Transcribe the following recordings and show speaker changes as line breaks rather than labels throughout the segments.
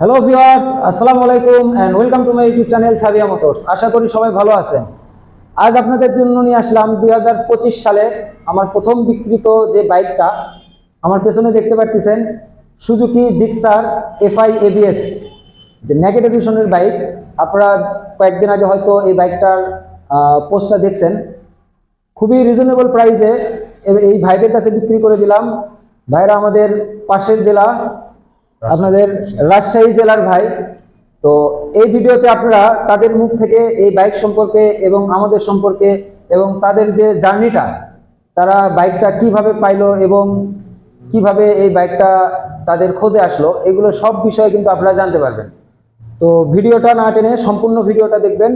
Hello viewers আসসালামু আলাইকুম and welcome to my YouTube channel Sabiya motors আশা করি সবাই ভালো আছেন। আজ আপনাদের জন্য নিয়ে আসলাম দু হাজার পঁচিশ সালে আমার প্রথম বিক্রিত যে বাইকটা। আমার পেছনে দেখতে পাচ্ছেন সুজুকি জিক্সার এফআই এবিএস যে নেগেট এডিশনের বাইক। আপনারা কয়েকদিন আগে হয়তো এই বাইকটার পোস্টটা দেখছেন। খুবই রিজনেবল প্রাইসে এই ভাইদের কাছে বিক্রি করে দিলাম। ভাইরা আমাদের পাশের জেলা আপনাদের রাজশাহী জেলার ভাই। তো এই ভিডিওতে আপনারা তাদের মুখ থেকে এই বাইক সম্পর্কে এবং আমাদের সম্পর্কে এবং তাদের যে জার্নিটা, তারা বাইকটা কীভাবে পাইলো এবং কীভাবে এই বাইকটা তাদের খোঁজে আসলো, এগুলো সব বিষয়ে কিন্তু আপনারা জানতে পারবেন। তো ভিডিওটা না টেনে সম্পূর্ণ ভিডিওটা দেখবেন।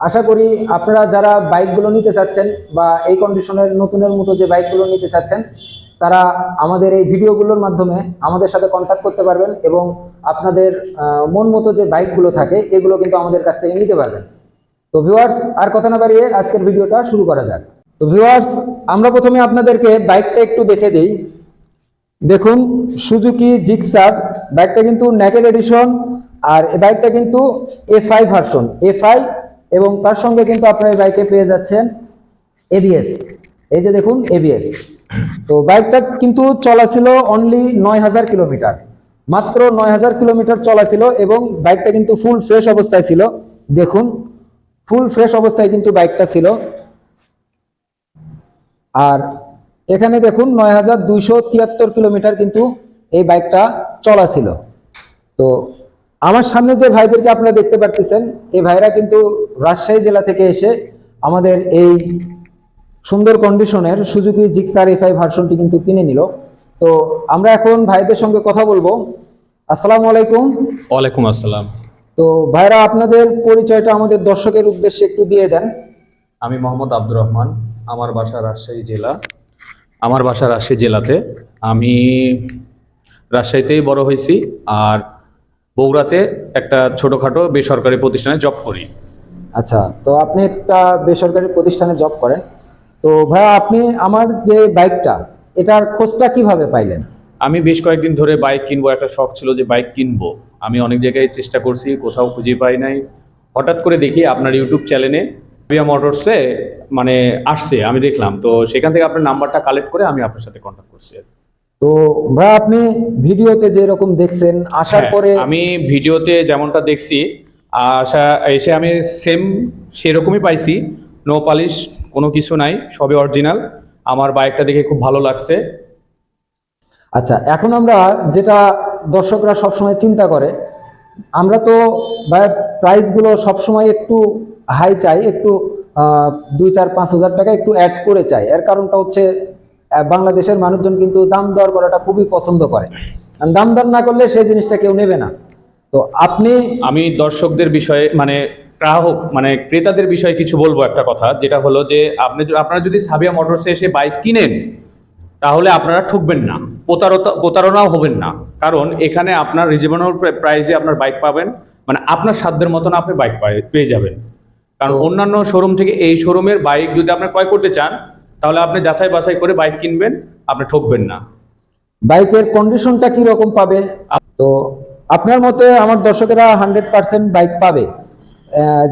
আশা করি আপনারা যারা বাইকগুলো নিতে চাচ্ছেন বা এই কন্ডিশনের নতুনের মতো যে বাইকগুলো নিতে চাচ্ছেন তারা আমাদের এই ভিডিওগুলোর মাধ্যমে আমাদের সাথে কন্ট্যাক্ট করতে পারবেন এবং আপনাদের মন মতো যে বাইকগুলো থাকে, এগুলো কিন্তু আমাদের কাছ থেকে নিতে পারবেন। তো ভিউয়ার্স আর কথা না বাড়িয়ে আজকের ভিডিওটা শুরু করা যাক। তো ভিউয়ার্স আমরা প্রথমে আপনাদেরকে বাইকটা একটু দেখে দিই। দেখুন সুজুকি জিক্সার বাইকটা কিন্তু নেকেড এডিশন আর এই বাইকটা কিন্তু এফআই ভার্সন এফআই এবং তার সঙ্গে কিন্তু আপনার এই বাইকে পেয়ে যাচ্ছেন এবিএস এই যে দেখুন এবিএস তো বাইকটা কিন্তু চলা ছিল অনলি নয় হাজার কিলোমিটার মাত্র নয় হাজার কিলোমিটার চলা ছিল এবং বাইকটা কিন্তু ফুল ফ্রেশ অবস্থায় ছিল। দেখুন ফুল ফ্রেশ অবস্থায় কিন্তু বাইকটা ছিল। আর এখানে দেখুন, নয় হাজার দুইশো তিয়াত্তর কিলোমিটার কিন্তু এই বাইকটা চলা ছিল তো আমার সামনে যে ভাইদেরকে আপনারা দেখতে পাচ্ছেন এই ভাইরা কিন্তু রাজশাহী জেলা থেকে এসে আমাদের এই সুন্দর কন্ডিশনের সুজুকি জিক্সার এফআই ভার্সনটি কিন্তু কিনে নিল। তো আমরা এখন ভাইদের সঙ্গে কথা বলব। আসসালামু আলাইকুম।
ওয়ালাইকুম আসসালাম।
তো ভাইরা আপনাদের পরিচয়টা আমাদের দর্শকের উদ্দেশ্যে একটু দিয়ে দেন।
আমি মোহাম্মদ আব্দুর রহমান আমার বাসা রাজশাহী জেলা। আমার বাসা রাজশাহী জেলাতে। আমি রাজশাহীতেই বড় হয়েছি আর বগুড়াতে একটা ছোটোখাটো বেসরকারি প্রতিষ্ঠানে জব করি।
আচ্ছা তো আপনি একটা বেসরকারি প্রতিষ্ঠানে জব করেন। তো ভাইয়া আপনি আমার যে বাইকটা এটার খোঁজটা কীভাবে পাইলেন?
আমি বেশ কয়েকদিন ধরে বাইক কিনবো একটা শখ ছিল যে বাইক কিনবো। আমি অনেক জায়গায় চেষ্টা করছি কোথাও খুঁজে পাই নাই। হঠাৎ করে দেখি আপনার ইউটিউব চ্যানেলে বিয়া মোটরসে মানে আসছে আমি দেখলাম। তো সেখান থেকে আপনার নাম্বারটা কালেক্ট করে আমি আপনার সাথে কন্ট্যাক্ট করছি।
তো ভাইয়া আপনি ভিডিওতে যে রকম দেখছেন আসার
হ্যাঁ,
পরে
আমি ভিডিওতে যেমনটা দেখছি আসা এসে আমি সেম সেরকমই পাইছি। নো পালিশ কোনো কিছু নাই সবই অরিজিনাল আমার বাইকটা দেখে খুব ভালো লাগছে।
আচ্ছা এখন আমরা যেটা দর্শকরা সবসময় চিন্তা করে আমরা তো প্রাইসগুলো সবসময় একটু হাই চাই একটু দুই চার পাঁচ হাজার টাকা একটু অ্যাড করে চাই। এর কারণটা হচ্ছে বাংলাদেশের মানুষজন কিন্তু দাম দর করাটা খুবই পছন্দ করে। দাম দর না করলে সেই জিনিসটা কেউ নেবে না। তো আপনি
আমি দর্শকদের বিষয়ে মানে গ্রাহক মানে ক্রেতাদের বিষয়ে কিছু বলব একটা কথা যেটা হলো যে আপনি আপনারা যদি সাবিয়া মোটরসে এসে বাইক কিনেন তাহলে আপনারা ঠকবেন না প্রতারতা প্রতারণাও হবেন না। কারণ এখানে আপনার রিজনেবল প্রাইসে আপনার বাইক পাবেন মানে আপনার সাধ্যের মতন আপনি বাইক পেয়ে যাবেন। কারণ অন্যান্য শোরুম থেকে এই শোরুমের বাইক যদি আপনি ক্রয় করতে চান তাহলে আপনি যাচাই বাছাই করে বাইক কিনবেন আপনি ঠকবেন না।
বাইকের কন্ডিশনটা কি রকম পাবে? তো আপনার মতে আমার দর্শকেরা হান্ড্রেড পার্সেন্ট বাইক পাবে?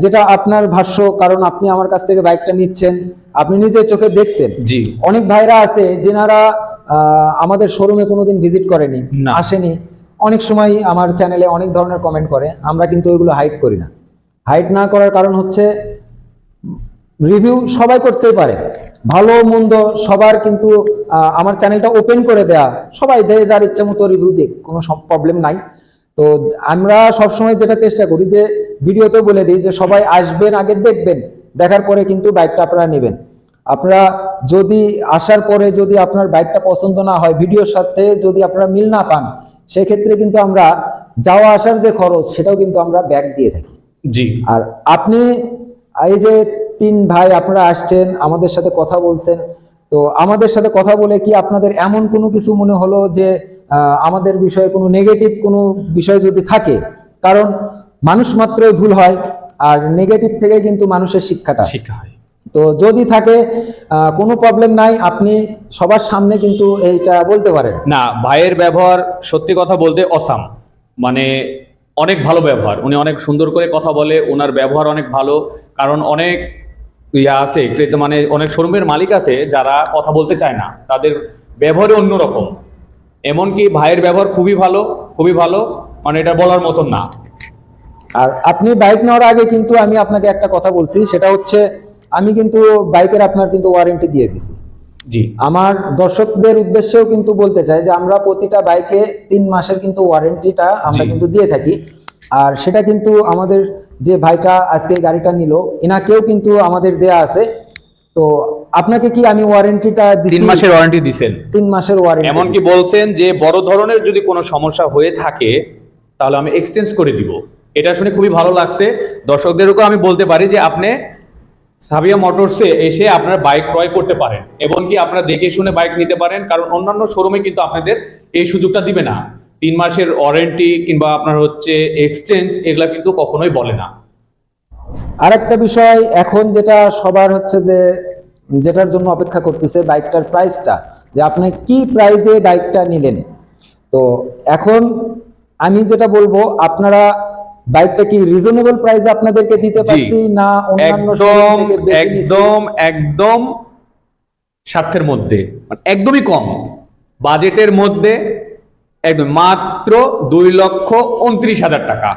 যেটা আপনার ভাষ্য কারণ আপনি আমার কাছ থেকে বাইকটা নিচ্ছেন আপনি নিজে চোখে দেখছেন।
জি।
অনেক ভাইরা আছে যেনারা আমাদের শোরুমে কোনোদিন ভিজিট করেনি
না।
আসেনি। অনেক সময় আমার চ্যানেলে অনেক ধরনের কমেন্ট করে আমরা কিন্তু ওইগুলো হাইড করি না। হাইড না করার কারণ হচ্ছে রিভিউ সবাই করতেই পারে। ভালো মন্দ সবার কিন্তু আমার চ্যানেলটা ওপেন করে দেয়া সবাই যে যার ইচ্ছা মতো রিভিউ দিক কোনো প্রবলেম নাই। তো আমরা সবসময় যেটা চেষ্টা করি যে ভিডিওতে বলে দিই যে সবাই আসবেন আগে দেখবেন দেখার পরে কিন্তু বাইকটা আপনারা নেবেন। আপনারা যদি আসার পরে যদি আপনার বাইকটা পছন্দ না হয় ভিডিওর সাথে যদি আপনারা মিল না পান সেক্ষেত্রে কিন্তু আমরা যাওয়া আসার যে খরচ সেটাও কিন্তু আমরা ব্যাগ দিয়ে থাকি।
জি।
আর আপনি এই যে তিন ভাই আপনারা আসছেন আমাদের সাথে কথা বলছেন তো আমাদের সাথে কথা বলে কি আপনাদের এমন কোনো কিছু মনে হলো যে আমাদের বিষয়ে কোনো নেগেটিভ কোনো বিষয় যদি থাকে? কারণ মানুষ মাত্রই ভুল হয় আর নেগেটিভ থেকে কিন্তু মানুষের শিক্ষাটা
শিক্ষা হয়।
তো যদি থাকে কোনো প্রবলেম নাই আপনি সবার সামনে কিন্তু এইটা বলতে পারেন।
না ভাইয়ের ব্যবহার সত্যি কথা বলতে অসাম। মানে অনেক ভালো ব্যবহার। উনি অনেক সুন্দর করে কথা বলে ওনার ব্যবহার অনেক ভালো। কারণ অনেক ইয়া আছে ক্রেতা মানে অনেক শোরুমের মালিক আছে যারা কথা বলতে চায় না। তাদের ব্যবহারে অন্যরকম। এমনকি ভাইয়ের ব্যবহার খুবই ভালো খুবই ভালো। মানে এটা বলার মতন না।
আর আপনি বাইক নেওয়ার আগে কিন্তু আমি আপনাকে একটা কথা বলছি সেটা হচ্ছে আমি কিন্তু বাইকের আপনার কিন্তু ওয়ারেন্টি দিয়ে দিছি।
জি।
আমার দর্শকদের উদ্দেশ্যেও কিন্তু বলতে চাই যে আমরা প্রতিটা বাইকে তিন মাসের কিন্তু ওয়ারেন্টিটা আমরা কিন্তু দিয়ে থাকি। আর সেটা কিন্তু আমাদের যে ভাইটা আজকে গাড়িটা নিল এনাকেও কিন্তু আমাদের দেয়া আছে। তো আপনাকে কি আমি ওয়ারেন্টিটা
তিন মাসের ওয়ারেন্টি দিছেন।
তিন মাসের ওয়ারেন্টি
এমনকি বলছেন যে বড় ধরনের যদি কোনো সমস্যা হয়ে থাকে তাহলে আমি এক্সচেঞ্জ করে দিব। এটা শুনে খুবই ভালো লাগছে। দর্শকদেরকেও আমি বলতে পারি যে আপনি সাবিয়া মোটরসে এসে আপনার বাইক ক্রয় করতে পারেন এমনকি আপনারা দেখে শুনে বাইক নিতে পারেন, কারণ অন্যান্য শোরুমে কিন্তু আপনাদের এই সুযোগটা দিবে না। তিন মাসের ওয়ারেন্টি কিংবা আপনার হচ্ছে এক্সচেঞ্জ এগুলা কিন্তু কখনোই বলে না।
আর একটা বিষয়, এখন যেটা সবার হচ্ছে যে যেটার জন্য অপেক্ষা করতেছে বাইকটার প্রাইসটা যে আপনি কি প্রাইসে বাইকটা নিলেন? তো এখন আমি যেটা বলব, আপনারা বাইকটা কি রিজনেবল প্রাইসে আপনাদেরকে দিতে পারছি না অন্যান্য
একদম? একদম একদম স্বার্থের মধ্যে। মানে একদমই কম। বাজেটের মধ্যে একদম মাত্র দুই লক্ষ উনত্রিশ হাজার টাকা।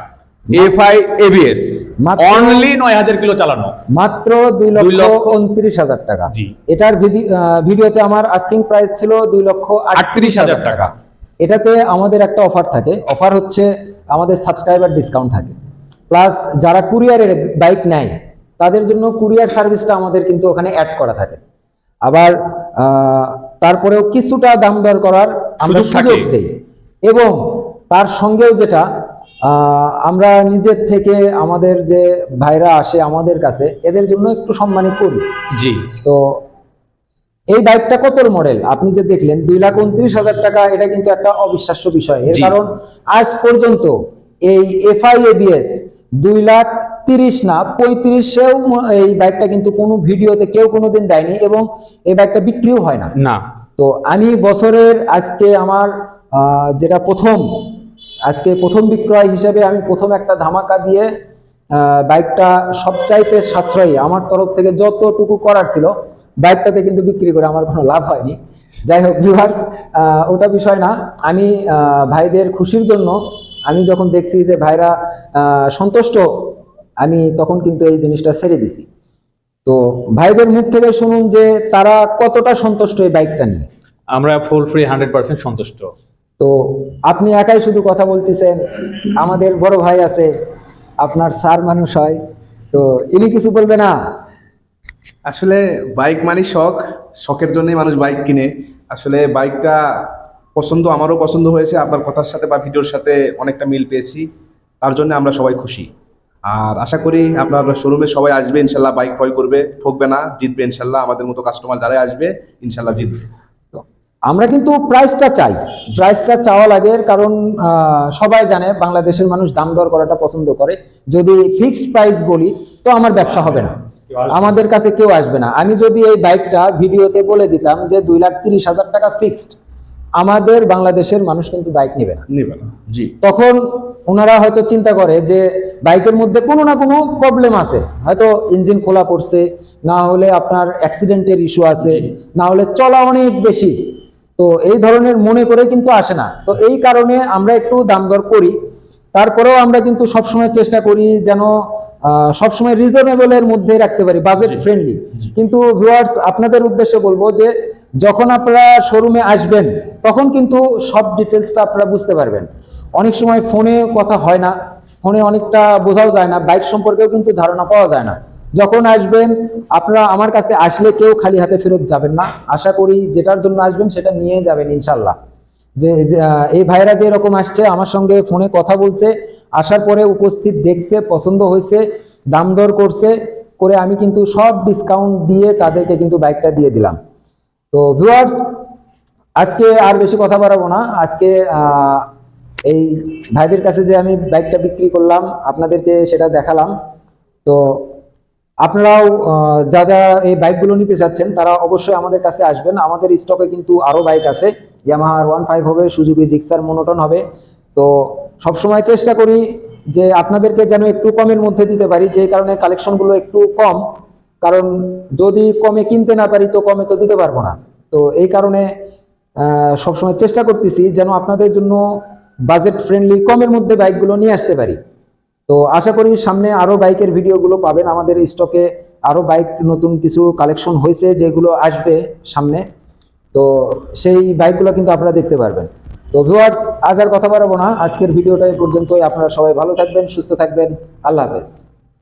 এফআই এবিএস
মাত্র-
অনলি নয় হাজার কিলো চালানো।
মাত্র দুই লক্ষ উনত্রিশ হাজার টাকা। এটার ভিডি- ভিডিওতে আমার আস্কিং প্রাইস ছিল দুই লক্ষ
আটত্রিশ হাজার টাকা।
এটাতে আমাদের একটা অফার থাকে। অফার হচ্ছে আমাদের সাবস্ক্রাইবার ডিসকাউন্ট থাকে। প্লাস যারা কুরিয়ারের বাইক নেয় তাদের জন্য কুরিয়ার সার্ভিসটা আমাদের কিন্তু ওখানে অ্যাড করা থাকে। আবার তারপরেও কিছুটা দাম দর করার আমরা
সুযোগ।
দেই। এবং তার সঙ্গেও যেটা আমরা নিজের থেকে আমাদের যে ভাইরা আসে আমাদের কাছে এদের জন্য একটু সম্মানিত করি।
জি।
তো এই বাইকটা কত মডেল আপনি যে দেখলেন দুই লাখ উনত্রিশ হাজার টাকা এটা কিন্তু একটা অবিশ্বাস্য বিষয়। এর কারণ আজ পর্যন্ত এই এফআই এবিএস দুই লাখ তিরিশ না পঁয়ত্রিশেও এই বাইকটা কিন্তু কোনো ভিডিওতে কেউ কোনোদিন দেয়নি এবং এই বাইকটা বিক্রিও হয় না।
না।
তো আমি বছরের আজকে আমার আহ, যেটা প্রথম আজকে প্রথম বিক্রয় হিসেবে আমি প্রথম একটা ধামাকা দিয়ে আহ, বাইকটা সবচাইতে সাশ্রয়ী আমার তরফ থেকে যতটুকু করার ছিল বাইকটাতে কিন্তু বিক্রি করে আমার কোনো লাভ হয়নি। যাই হোক ভিউয়ার্স ওটা বিষয় না। আমি আহ, ভাইদের খুশির জন্য আমি যখন দেখছি যে ভাইরা সন্তুষ্ট আমি তখন কিন্তু এই জিনিসটা ছেড়ে দিছি। তো ভাইদের মুখ থেকে শুনুন যে তারা কতটা সন্তুষ্ট এই বাইকটা নিয়ে।
আমরা ফুল ফ্রি হান্ড্রেড পার্সেন্ট সন্তুষ্ট।
তো আপনি একাই শুধু কথা বলতেছেন আমাদের বড় ভাই আছে আপনার স্যার মানুষ হয় তো ইনি কিছু বলবে না?
আসলে বাইক মানে শখ, শখের জন্যই মানুষ বাইক কিনে। আসলে বাইকটা পছন্দ, আমারও পছন্দ হয়েছে, আপনার কথার সাথে বা ভিডিওর সাথে অনেকটা মিল পেয়েছি। তার জন্য আমরা সবাই খুশি। আর আশা করি আপনার শোরুমে সবাই আসবে, ইনশাল্লাহ বাইক ক্রয় করবে, ঠকবে না, জিতবে ইনশাল্লাহ, আমাদের মতো কাস্টমার যারাই আসবে, ইনশাল্লাহ জিতবে।
আমরা কিন্তু প্রাইসটা চাই। প্রাইসটা চাওয়া লাগে, কারণ সবাই জানে বাংলাদেশের মানুষ দাম দর করাটা পছন্দ করে। যদি ফিক্সড প্রাইস বলি, তো আমার ব্যবসা হবে না। আমাদের কাছে কেউ আসবে না। আমি যদি এই বাইকটা ভিডিওতে বলে দিতাম যে দুই লাখ তিরিশ হাজার টাকা ফিক্সড আমাদের বাংলাদেশের মানুষ কিন্তু বাইক নেবে না।
নিবে না জি।
তখন ওনারা হয়তো চিন্তা করে যে বাইকের মধ্যে কোনো না কোনো প্রবলেম আছে। হয়তো ইঞ্জিন খোলা পড়ছে না হলে আপনার অ্যাক্সিডেন্টের ইস্যু আছে না হলে চলা অনেক বেশি। তো এই ধরনের মনে করে কিন্তু আসে না। তো এই কারণে আমরা একটু দাম দর করি। তারপরেও আমরা কিন্তু সবসময় চেষ্টা করি যেন সবসময় রিজনেবলের মধ্যে রাখতে পারি বাজেট ফ্রেন্ডলি কিন্তু ভিউয়ার্স আপনাদের উদ্দেশ্যে বলব যে যখন আপনারা শোরুমে আসবেন তখন কিন্তু সব ডিটেলসটা আপনারা বুঝতে পারবেন। অনেক সময় ফোনে কথা হয় না ফোনে অনেকটা বোঝাও যায় না বাইক সম্পর্কেও কিন্তু ধারণা পাওয়া যায় না। যখন আসবেন আপনারা আমার কাছে আসলে কেউ খালি হাতে ফেরত যাবেন না। আশা করি যেটার জন্য আসবেন সেটা নিয়ে যাবেন ইনশাল্লাহ যে যে, এই ভাইরা যে রকম আসছে আমার সঙ্গে ফোনে কথা বলছে আসার পরে উপস্থিত দেখছে, পছন্দ হয়েছে, দাম দর করছে, করে আমি কিন্তু সব ডিসকাউন্ট দিয়ে তাদেরকে কিন্তু বাইকটা দিয়ে দিলাম। তো ভিউয়ার্স আজকে আর বেশি কথা বাড়াবো না। আজকে এই ভাইদের কাছে যে আমি বাইকটা বিক্রি করলাম, আপনাদেরকে সেটা দেখালাম। তো আপনারাও যারা এই বাইকগুলো নিতে চাচ্ছেন, তারা অবশ্যই আমাদের কাছে আসবেন। আমাদের স্টকে কিন্তু আরও বাইক আছে। ইয়ামাহার ওয়ান ফাইভ হবে সুজুকি জিক্সার মনোটন হবে। তো সবসময় চেষ্টা করি যে আপনাদেরকে যেন একটু কমের মধ্যে দিতে পারি, যে কারণে কালেকশনগুলো একটু কম। কারণ যদি কমে কিনতে না পারি, তো কমে তো দিতে পারব না। তো এই কারণে সবসময় চেষ্টা করতেছি যেন আপনাদের জন্য বাজেট ফ্রেন্ডলি কমের মধ্যে বাইকগুলো নিয়ে আসতে পারি। তো আশা করি সামনে আরও বাইকের ভিডিওগুলো পাবেন। আমাদের স্টকে আরও বাইক নতুন কিছু কালেকশন হয়েছে যেগুলো আসবে সামনে। তো সেই বাইকগুলো কিন্তু আপনারা দেখতে পারবেন। তো ভিউয়ার্স আজ আর কথা বাড়াবো না। আজকের ভিডিওটা এই পর্যন্তই। আপনারা সবাই ভালো থাকবেন, সুস্থ থাকবেন। আল্লাহ হাফেজ।